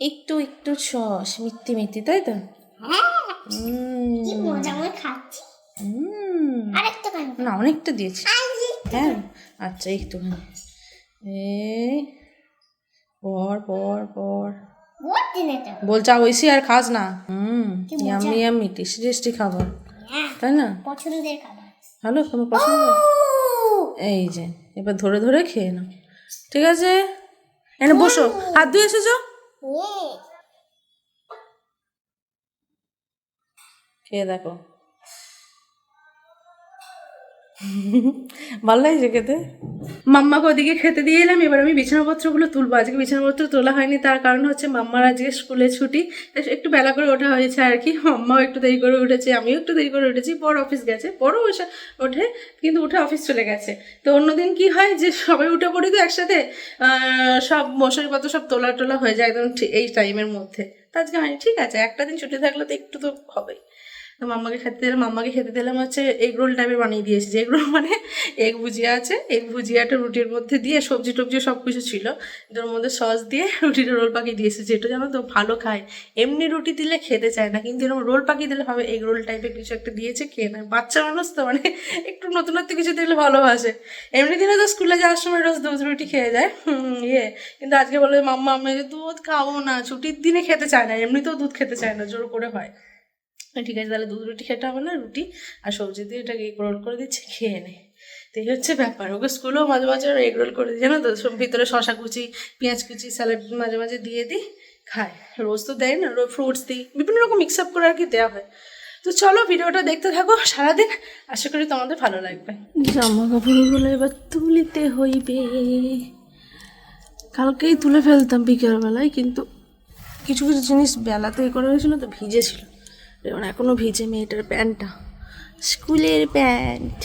একটু একটু সস মিথ্যে মিথ্যে তাই তো? হ্যাঁ। না অনেকটা দিয়েছি। হ্যাঁ। আচ্ছা একটুখানি। পর পর পর। বলছা ঐশী আর খাস না। হুম। ইয়াম্মি ইয়াম্মি টেস্টি টেস্টি খাবার। হ্যাঁ তাই না? পছন্দের খাবার। ভালো তোমার পছন্দ? এই যে এবার ধরে ধরে খেয়ে নাও। ঠিক আছে? এনে বসো। হাত ধুয়ে এসেছ? খেয়ে দেখো। ভালো লাগছে খেতে? মাম্মাকে ওদিকে খেতে দিয়ে এলাম, এবার আমি বিছানাপত্রগুলো তুলবো। আজকে বিছানাপত্র তোলা হয়নি, তার কারণ হচ্ছে মাম্মার আজকে স্কুলে ছুটি একটু বেলা করে ওঠা হয়েছে আর কি। মাম্মাও একটু দেরি করে উঠেছে, আমিও একটু দেরি করে উঠেছি, পর অফিস গেছে, পরও ওসে ওঠে, কিন্তু উঠে অফিস চলে গেছে। তো অন্যদিন কি হয় যে সবাই উঠে পড়ি তো একসাথে সব মশারিপত্র সব তোলা টোলা হয়ে যায় একদম এই টাইমের মধ্যে। তো আজকে হয়নি, ঠিক আছে, একটা দিন ছুটি থাকলে তো একটু তো হবেই। তো মাম্মাকে খেতে দিলাম, মাম্মাকে খেতে দিলাম হচ্ছে এগ রোল টাইপের বানিয়ে দিয়েছি। এগ রোল মানে এগ ভুজিয়া আছে এগ ভুজিয়াটা রুটির মধ্যে দিয়ে সবজি টবজি সব কিছু ছিল। এটার মধ্যে সস দিয়ে রুটিটা রোল পাকিয়ে দিয়েছি। যেটা জানো তো, ভালো খায়। এমনি রুটি দিলে খেতে চায় না, কিন্তু এরকম রোল পাকিয়ে দিলে হবে এগ রোল টাইপের কিছু একটা দিয়েছে, খেয়ে নেয়। বাচ্চা মানুষ তো মানে একটু নতুনত্ব কিছু দিলে ভালোবাসে। এমনি দিনে তো স্কুলে যাওয়ার সময় রোজ দুধ রুটি খেয়ে যায়। ইয়ে। কিন্তু আজকে বলে মাম্মা, আমি যে দুধ খাব না, ছুটির দিনে খেতে চায় না, এমনিতেও দুধ খেতে চায় না, জোর করে হয়। ঠিক আছে, তাহলে দুধ রুটি খেতে হবে না, রুটি আর সবজি দিয়ে এটাকে এগ রোল করে দিচ্ছে, খেয়ে নে। তো এই হচ্ছে ব্যাপার। ওকে স্কুলেও মাঝে মাঝে এগ রোল করে দিই জানো তো? ভিতরে শশা কুচি, পেঁয়াজ কুচি স্যালাড মাঝে মাঝে দিয়ে দিই, খায়। রোজ তো দেয় না, রোজ ফ্রুটস দিই, বিভিন্ন রকম মিক্স আপ করে আর কি দেওয়া হয়। তো চলো ভিডিওটা দেখতে থাকো সারাদিন। আশা করি তোমাদের ভালো লাগবে। জামা কাপড়গুলো এবার তুলিতে হইবে। কালকেই তুলে ফেলতাম বিকেলবেলায়, কিন্তু কিছু কিছু জিনিস বেলাতে করা হয়েছিল, তো ভিজেছিল। যেমন এখনও ভিজে মেয়েটার প্যান্টটা। স্কুলের প্যান্ট।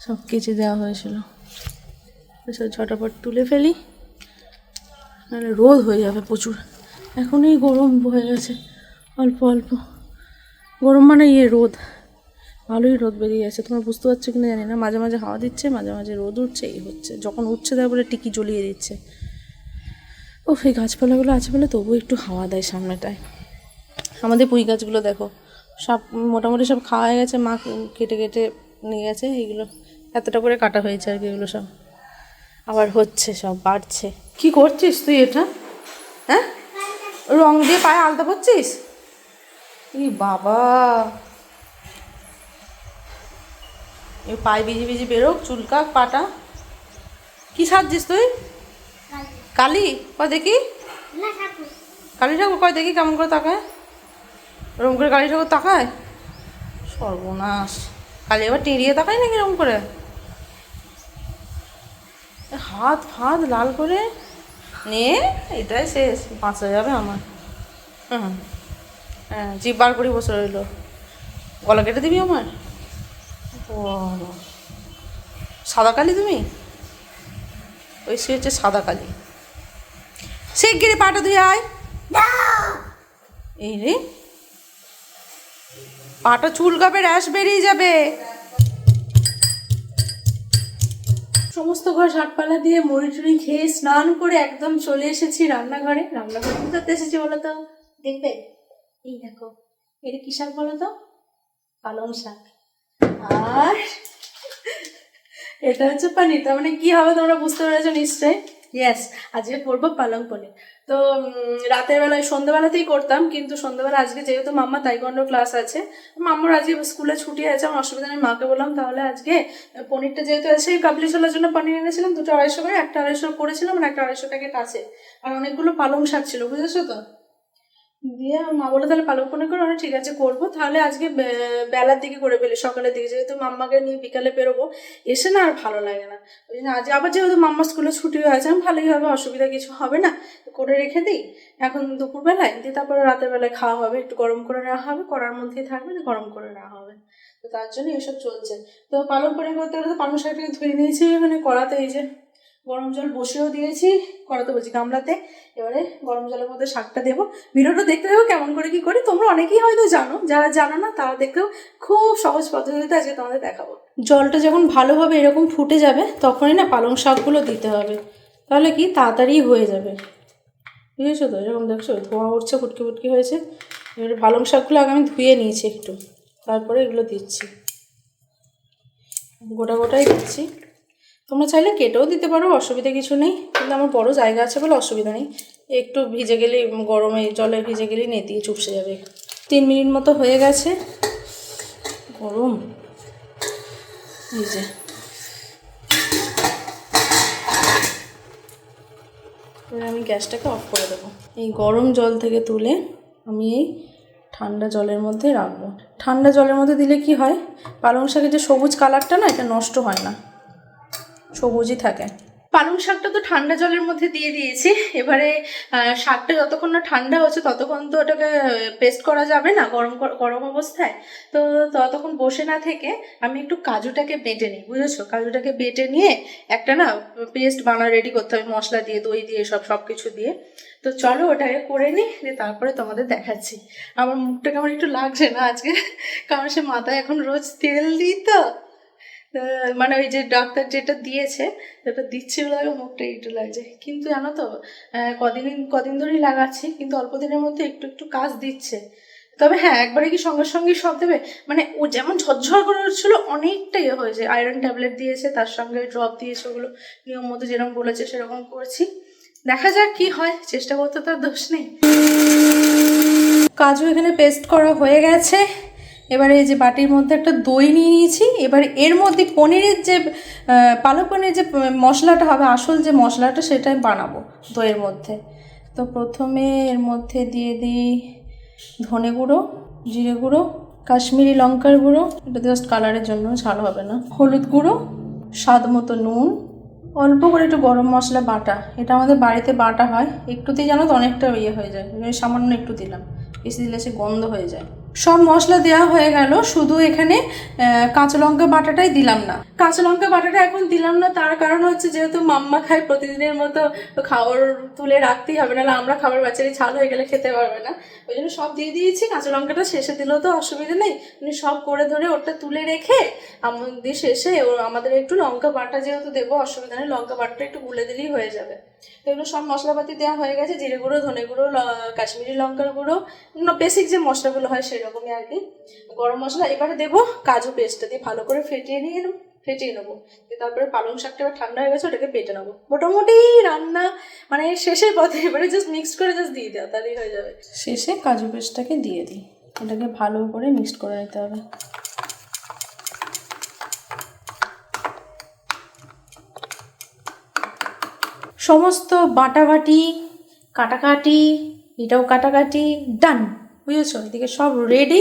সব কেচে দেওয়া হয়েছিল। সব ঝটাপট তুলে ফেলি। নাহলে রোদ হয়ে যাবে প্রচুর। এখনই গরম হয়ে গেছে। অল্প অল্প। গরম মানে ইয়ে রোদ। ভালোই রোদ বেরিয়ে গেছে। তোমরা বুঝতে পারছ কিনা জানি না। মাঝে মাঝে হাওয়া দিচ্ছে, মাঝে মাঝে রোদ উঠছে, এই হচ্ছে। যখন উঠছে তারপরে টিকি জ্বলিয়ে দিচ্ছে। ও এই গাছপালাগুলো আছে বলে তবুও একটু হাওয়া দেয় সামনেটায়। আমাদের পুঁই গাছগুলো দেখো। সব মোটামুটি সব খাওয়া হয়ে গেছে মা কেটে কেটে নিয়ে গেছে এইগুলো এতটা করে কাটা হয়েছে আর কি এগুলো সব। আবার হচ্ছে সব বাড়ছে। কি করছিস তুই এটা? হ্যাঁ? রং দিয়ে পায়ে আলতা পড়ছিস ই বাবা! এ পায়ে ভিজে ভিজে বেরোক চুলকাক পাটা কি সাজছিস তুই? কালি। কয় দেখি? কালী ঠাকুর কয় দেখি কেমন করে তাকায়? ওরকম করে কালী ঠাকুর তাকায়? সর্বনাশ। কালী এবার টেরিয়ে তাকায় নাকি এরকম করে? হাত ফাত লাল করে নে এটাই শেষ বাঁচা যাবে আমার। হুম হ্যাঁ জিভ বার করে বসে রইল। গলা কেটে দিবি আমার? ও সাদা কালি তুমি? ওই সে হচ্ছে সাদা কালি। সে গিরে পাটা ধুয়ে আয়। এই রে। পাটা চুলকাবে র্যাশ বেরিয়ে যাবে। সমস্ত ঘর শাকপালা দিয়ে মুড়ি টুড়ি খেয়ে স্নান করে একদম চলে এসেছি রান্নাঘরে। রান্নাঘরে কি করতে এসেছি বলো তো? দেখবে? এই দেখো। এটা কি শাক বলো তো? পালং শাক। আর এটা হচ্ছে পানি তার মানে কি হবে তোমরা বুঝতে পেরেছ নিশ্চয়ই? ইয়েস আজকে করব পালং পনির। তো রাতের বেলায়, সন্ধ্যাবেলাতেই করতাম, কিন্তু সন্ধ্যাবেলা আজকে যেহেতু মাম্মা তাইকন্ড ক্লাস আছে মাম্মার আজকে স্কুলে ছুটি আছে, আমার অসুবিধা নেই, মাকে বললাম তাহলে আজকে পনিরটা যেহেতু আছে কাবলি ছোলার জন্য পনির এনেছিলাম, দুটো আড়াইশো করে, একটা আড়াইশো করেছিলাম আর একটা আড়াইশো প্যাকেট আছে। আর অনেকগুলো পালং শাক ছিল, বুঝেছ তো? দিয়ে মা বলে তাহলে পালং পনির করে ঠিক আছে, করব। তাহলে আজকে বেলার দিকে করে ফেলি সকালের দিকে। যেহেতু মাম্মাকে নিয়ে বিকালে বেরোবো, এসে না আর ভালো লাগে না। ওই জন্য আজ, আবার যেহেতু মাম্মা স্কুলে ছুটি হয়েছে, আমি ভালোই হবে, অসুবিধা কিছু হবে না। করে রেখে দিই। এখন দুপুরবেলায় দিয়ে তারপরে রাতের বেলায় খাওয়া হবে, একটু গরম করে নেওয়া হবে করার মধ্যেই থাকবে গরম করে নেওয়া হবে। তো তার জন্য এসব চলছে। তো পালং পনির করতে গেলে তো পালং শাকটাকে ধুয়ে নিয়েছি মানে কড়াতে এই যে গরম জল বসেও দিয়েছি, কড়াতে বলছি গামলাতে। এবারে গরম জলের মধ্যে শাকটা দেবো। ভিডিওটা দেখতে দেবো কেমন করে কি করি। তোমরা অনেকেই হয়তো জানো, যারা জানো না, তারা দেখতেও খুব সহজ পদ্ধতিতে আজকে তোমাদের দেখাবো। জলটা যখন ভালোভাবে এরকম ফুটে যাবে, তখনই না পালং শাকগুলো দিতে হবে। তাহলে কি? তাড়াতাড়ি হয়ে যাবে। বুঝেছ তো? এরকম দেখছ? ধোঁয়া উঠছে, ফুটকি ফুটকি হয়েছে। এবারে পালং শাকগুলো আগে আমি ধুয়ে নিয়েছি একটু। তারপরে এগুলো দিচ্ছি। গোটা গোটাই দিচ্ছি। তোমরা চাইলে কেটেও দিতে পারো, অসুবিধা কিছু নেই। কিন্তু আমার বড় জায়গা আছে বলে অসুবিধা নেই। একটু ভিজে গেলেই, গরমে জলে ভিজে গেলেই নেতিয়ে চুপসে যাবে। তিন মিনিট মতো হয়ে গেছে। গরম। ভিজে আমি গ্যাসটাকে অফ করে দেবো। এই গরম জল থেকে তুলে আমি এই ঠান্ডা জলের মধ্যে রাখব। ঠান্ডা জলের মধ্যে দিলে কি হয়? পালং শাকের যে সবুজ কালারটা না, এটা নষ্ট হয় না। সবুজই থাকে। পালং শাকটা তো ঠান্ডা জলের মধ্যে দিয়ে দিয়েছি। এবারে শাকটা যতক্ষণ না ঠান্ডা হচ্ছে, ততক্ষণ তো ওটাকে পেস্ট করা যাবে না গরম গরম অবস্থায়। তো ততক্ষণ বসে না থেকে আমি একটু কাজুটাকে বেটে নিই, বুঝেছ? কাজুটাকে বেটে নিয়ে একটা না পেস্ট বানা রেডি করতে হবে, মশলা দিয়ে, দই দিয়ে, সব সব কিছু দিয়ে। তো চলো ওটাকে করে নিই দিয়ে তারপরে তোমাদের দেখাচ্ছি। আমার মুখটা কেমন একটু লাগছে না আজকে, কারণ সে মাথায় এখন রোজ তেল দিই তো। মানে ওই যে ডাক্তার যেটা দিয়েছে সেটা দিচ্ছে লাগে মুখটা একটু লাগছে কিন্তু জানো তো কদিন কদিন ধরেই লাগাচ্ছি, কিন্তু অল্প দিনের মধ্যে একটু একটু কাজ দিচ্ছে। তবে হ্যাঁ একবারে কি সঙ্গে সঙ্গে সব দেবে? মানে ও যেমন ঝরঝর করে উঠছিল, অনেকটা ইয়ে হয়েছে আয়রন ট্যাবলেট দিয়েছে, তার সঙ্গে ড্রপ দিয়েছে, ওগুলো নিয়ম মতো যেরকম বলেছে, সেরকম করছি। দেখা যাক কি হয়, চেষ্টা করতে তো আর দোষ নেই। কাজু এখানে পেস্ট করা হয়ে গেছে। এবারে এই যে বাটির মধ্যে একটা দই নিয়ে নিয়েছি। এবারে এর মধ্যে পনিরের যে পালক পনিরের যে মশলাটা হবে, আসল যে মশলাটা সেটাই বানাবো দইয়ের মধ্যে। তো প্রথমে এর মধ্যে দিয়ে দিই ধনে গুঁড়ো, জিরে গুঁড়ো, কাশ্মীরি লঙ্কার গুঁড়ো। এটা জাস্ট কালারের জন্য ঝাল হবে না। হলুদ গুঁড়ো, স্বাদ মতো নুন, অল্প করে একটু গরম মশলা বাটা। এটা আমাদের বাড়িতে বাটা হয়। একটুতেই জানো তো, অনেকটা ইয়ে হয়ে যায়। সামান্য একটু দিলাম। বেশি দিলে সে গন্ধ হয়ে যায়। সব মশলা দেওয়া হয়ে গেল, শুধু এখানে কাঁচা লঙ্কা বাটাটাই দিলাম না। কাঁচা লঙ্কা বাটাটা এখন দিলাম না, তার কারণ হচ্ছে যেহেতু মাম্মা খায়, প্রতিদিনের মতো খাবার তুলে রাখতেই হবে, নাহলে আমরা খাবার বাচ্চারই ছাল হয়ে গেলে খেতে পারবে না। ওই জন্য সব দিয়ে দিয়েছি, কাঁচা লঙ্কাটা শেষে দিলেও তো অসুবিধা নেই। উনি সব করে ধরে ওটা তুলে রেখে আমাদের শেষে ও- আমাদের একটু লঙ্কা বাটা যেহেতু দেবো, অসুবিধা নেই, লঙ্কা বাটাটা একটু গুলে দিলেই হয়ে যাবে। এগুলো সব মশলাপাতি দেওয়া হয়ে গেছে, জিরে গুঁড়ো, ধনে গুঁড়ো কাশ্মীরি লঙ্কার গুঁড়ো, বেসিক যে মশলাগুলো হয় সেরকমই আর কি। গরম মশলা এবারে দেবো, কাজু পেস্টটা দিয়ে ভালো করে ফেটিয়ে নিয়ে নেব, ফেটিয়ে নেব। তারপরে পালং শাকটা এবার ঠান্ডা হয়ে গেছে, ওটাকে পেটে নেব। মোটামুটি রান্না মানে শেষের পথে, এবারে জাস্ট মিক্স করে জাস্ট দিয়ে দেওয়া, তাহলেই হয়ে যাবে। শেষে কাজু পেস্টটাকে দিয়ে দিই। এটাকে ভালো করে মিক্সড করে নিতে হবে। সমস্ত বাটাবাটি, কাটাকাটি, এটাও কাটাকাটি ডান বুঝেছ? এদিকে সব রেডি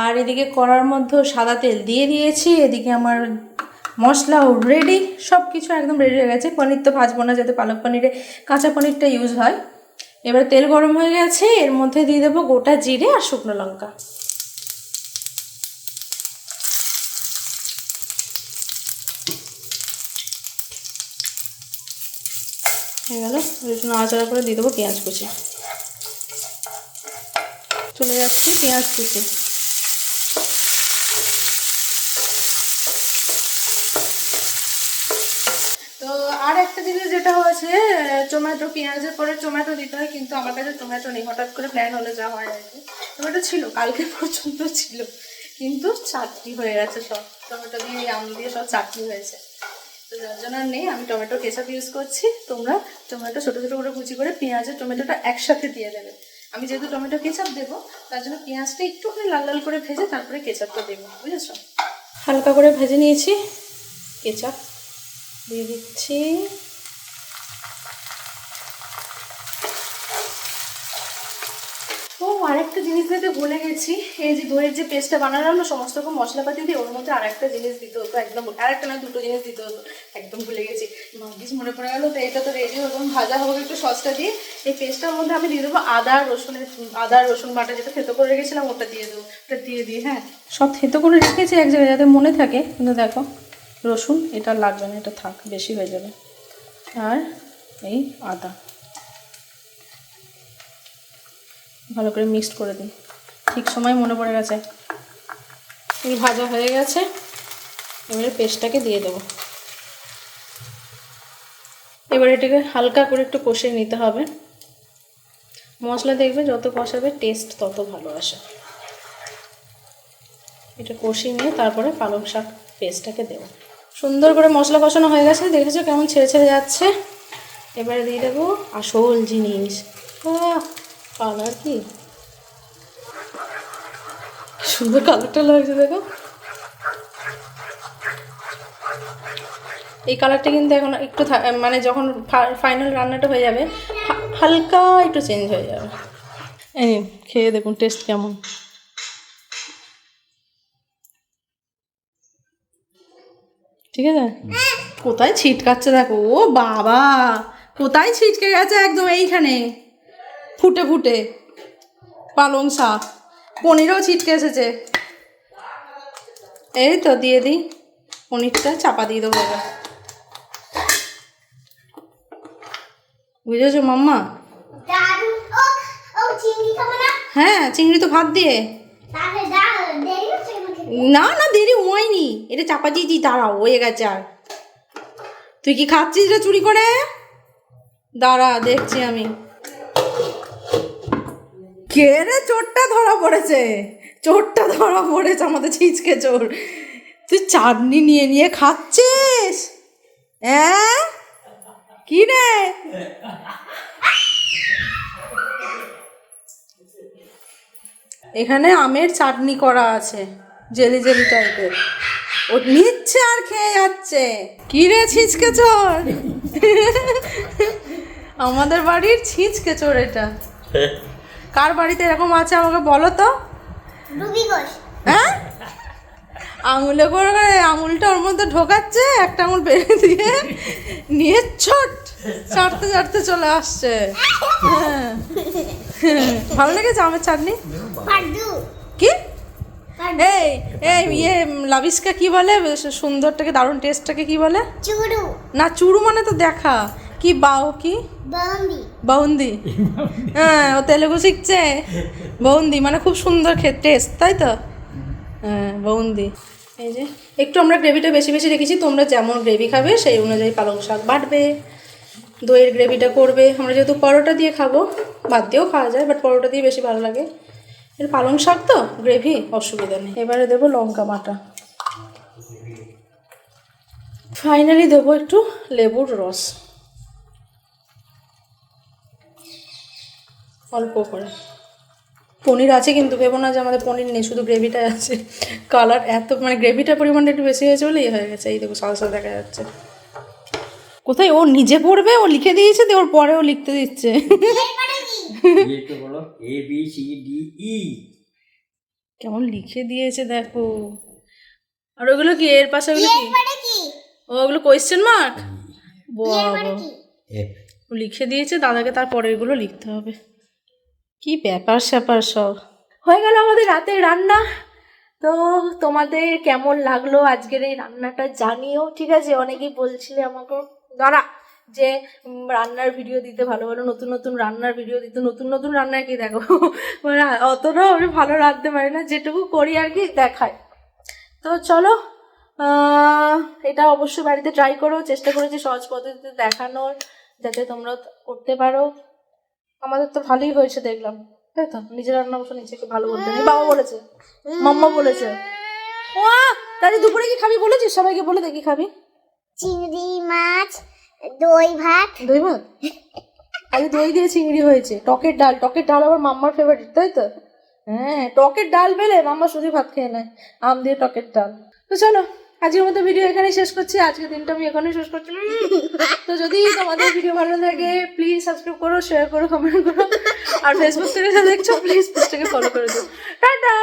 আর এদিকে কড়ার মধ্যেও সাদা তেল দিয়ে দিয়েছি। এদিকে আমার মশলাও রেডি সব কিছু একদম রেডি হয়ে গেছে। পনির তো ভাজবো না যাতে পালক পনিরে, কাঁচা পনিরটা ইউজ হয়। এবার তেল গরম হয়ে গেছে। এর মধ্যে দিয়ে দেবো গোটা জিরে আর শুকনো লঙ্কা। হয়ে গেল। নাড়াচাড়া করে দিয়ে দেবো পেঁয়াজ কুচি। চলে যাচ্ছি, পেঁয়াজ কুচি। তো আর একটা জিনিস যেটা হয়েছে, টমেটো, পেঁয়াজের পরে টমেটো দিতে হয়, কিন্তু আমার কাছে টমেটো নেই। হঠাৎ করে প্ল্যান হলে যা হয় আর কি। টমেটো ছিল, কালকে পর্যন্ত ছিল, কিন্তু চাটনি হয়ে গেছে সব। টমেটো দিয়ে আম দিয়ে সব চাটনি হয়েছে। তো যার জন্য নেই, আমি টমেটো কেচাপ ইউজ করছি। তোমরা টমেটো ছোটো ছোটো করে কুচি করে পেঁয়াজের টমেটোটা একসাথে দিয়ে দেবে। আমি যেহেতু টমেটো কেচাপ দেবো, তার জন্য পেঁয়াজটা একটুখানি লাল লাল করে ভেজে তারপরে কেচাপটা দেবো, বুঝেছ? হালকা করে ভেজে নিয়েছি, কেচাপ দিয়ে দিচ্ছি ও আরেকটা জিনিস দিতে ভুলে গেছি। এই যে দইয়ের যে পেস্টটা বানালাম না সমস্ত রকম মশলাপাতি দিয়ে ওর মধ্যে আরেকটা জিনিস দিতে হতো, একদম আরেকটা না, দুটো জিনিস দিতে হতো। একদম ভুলে গেছি। ভাগ্যিস মনে পড়ে গেলো, তো এটা তো রেডি হবে ভাজা হবে একটু সসটা দিয়ে। এই পেস্টটার মধ্যে আমি দিয়ে দেবো আদা আর রসুনের আদা, রসুন বাটা যেটা থেতো করে রেখেছিলাম, ওটা দিয়ে দেবো। ওটা দিয়ে দিই হ্যাঁ। সব থেতো করে রেখেছি এক জায়গায় যাতে মনে থাকে, কিন্তু দেখো, রসুন এটা লাগবে না এটা থাক, বেশি হয়ে যাবে। আর এই আদা। ভালো করে মিক্সড করে দিই। ঠিক সময় মনে পড়ে গেছে। এই ভাজা হয়ে গেছে। এবারে পেস্টটাকে দিয়ে দেবো। এবার এটাকে হালকা করে একটু কষিয়ে নিতে হবে। মশলা দেখবে যত কষাবে টেস্ট তত ভালো আসে। এটা কষিয়ে নিয়ে তারপরে পালং শাক পেস্টটাকে দেবো। সুন্দর করে মশলা কষানো হয়ে গেছে। দেখেছ কেমন ছেড়ে ছেড়ে যাচ্ছে? এবারে দিয়ে দেবো আসল জিনিস। কালার কি? সুন্দর কালারটা লাগছে দেখো। এই কালারটা কিন্তু এখন একটু মানে যখন ফাইনাল রান্নাটা হয়ে যাবে হালকা একটু চেঞ্জ হয়ে যাবে। এই খেয়ে দেখুন টেস্ট কেমন। ঠিক আছে? কোথায় ছিটকাচ্ছে দেখো? ও বাবা! কোথায় ছিটকে গেছে একদম এইখানে? ফুটে ফুটে। পালং শাক। পনিরও ছিটকে এসেছে। এই তো দিয়ে দিই। পনিরটা চাপা দিয়ে দেবো এবার। বুঝেছ মাম্মা? হ্যাঁ চিংড়ি তো ভাত দিয়ে। না না দেরি হয়নি। এটা চাপা দিয়ে দিই দাঁড়াও হয়ে গেছে আর। তুই কি খাচ্ছিস রে চুরি করে? দাঁড়া দেখছি আমি। কে রে চোরটা ধরা পড়েছে? চোরটা ধরা পড়েছে আমাদের ছিচকে চোর। তুই চাটনি নিয়ে নিয়ে খাচ্ছিস? হ্যাঁ কি রে? এখানে আমের চাটনি করা আছে, জেলি জেলি টাইপের। ও নিচ্ছে আর খেয়ে যাচ্ছে। কি রে ছিচকে চোর? আমাদের বাড়ির ছিচকে চোর এটা। কার বাড়িতে এরকম আছে আমাকে বলো তো? হ্যাঁ? আঙুলে করে করে আঙুলটা ওর মধ্যে ঢোকাচ্ছে একটা আঙুল বেড়ে দিয়ে নিয়ে ছোট চাটতে চাটতে চলে আসছে। হ্যাঁ। ভালো লেগেছে আমের চাটনি? কি? এই এই ইয়ে লাভিসকা কি বলে? সুন্দরটাকে দারুণ টেস্টটাকে কি বলে? না চুরু মানে তো দেখা। কি বাউ কি বন্দি বাউন্দি হ্যাঁ ও তেলেগু শিখছে বাউন্দি মানে খুব সুন্দর খেতে টেস্ট তাই তো হ্যাঁ বাউন্দি এই যে একটু আমরা গ্রেভিটা বেশি বেশি রেখেছি তোমরা যেমন গ্রেভি খাবে সেই অনুযায়ী পালং শাক বাটবে দইয়ের গ্রেভিটা করবে। আমরা যেহেতু পরোটা দিয়ে খাব ভাত দিয়েও খাওয়া যায় বাট পরোটা দিয়ে বেশি ভালো লাগে। এর পালং শাক তো গ্রেভি অসুবিধা নেই। এবারে দেবো লঙ্কা বাটা। ফাইনালি দেবো একটু লেবুর রস। অল্প করে। পনির আছে কিন্তু ভেবো না যে আমাদের পনির নেই শুধু গ্রেভিটাই আছে। কালার এত মানে গ্রেভিটার পরিমাণটা একটু বেশি হয়েছে বলেই হয়ে গেছে। এই দেখো সালসা দেখা যাচ্ছে। কোথায়? ও নিজে পড়বে? ও লিখে দিয়েছে দিয়ে ওর পরে ও লিখতে দিচ্ছে। কেমন লিখে দিয়েছে দেখো। আর ওগুলো কি? এর পাশে ওগুলো কি? ওগুলো কোয়েশ্চেন মার্ক ও লিখে দিয়েছে দাদাকে তারপরে ওগুলো লিখতে হবে। কি ব্যাপার স্যাপার সব? হয়ে গেল আমাদের রাতের রান্না। তো তোমাদের কেমন লাগল আজকের এই রান্নাটা জানিও, ঠিক আছে? অনেকেই বলছিলে আমাকে, দাঁড়া, যে রান্নার ভিডিও দিতে ভালো ভালো নতুন নতুন রান্নার ভিডিও দিতে, নতুন নতুন রান্না কি দেখো? মানে অতটাও আমি ভালো রাঁধতে পারি না, যেটুকু করি আর কি দেখায় তো চলো এটা অবশ্যই বাড়িতে ট্রাই করো, চেষ্টা করেছি সহজ পদ্ধতিতে দেখানোর, যাতে তোমরা করতে পারো। আমাদের তো ভালোই হয়েছে দেখলাম। তাই তো? নিজের রান্না অবশ্য নিজেকে ভালো বলতে নেই। বাবা বলেছে। মাম্মা বলেছে। ও তাহলে দুপুরে কি খাবি বলেছিস? সবাইকে বলে দেখি খাবি। চিংড়ি মাছ দই ভাত। দই ভাত? আরে দই দিয়ে চিংড়ি হয়েছে। টকের ডাল। টকের ডাল আবার মাম্মার ফেভারিট তাই তো? হ্যাঁ টকের ডাল পেলে মাম্মা শুধু ভাত খেয়ে নেয়। আম দিয়ে টকের ডাল। তো চলো। আজকের মতো ভিডিও এখানেই শেষ করছি। আজকের দিনটা আমি এখানেই শেষ করছি। তো যদি তোমাদের ভিডিও ভালো লাগে প্লিজ সাবস্ক্রাইব করো শেয়ার করো কমেন্ট করো। আর ফেসবুক থেকে দেখছ প্লিজ পেজটাকে ফলো করে দিও। টাটা!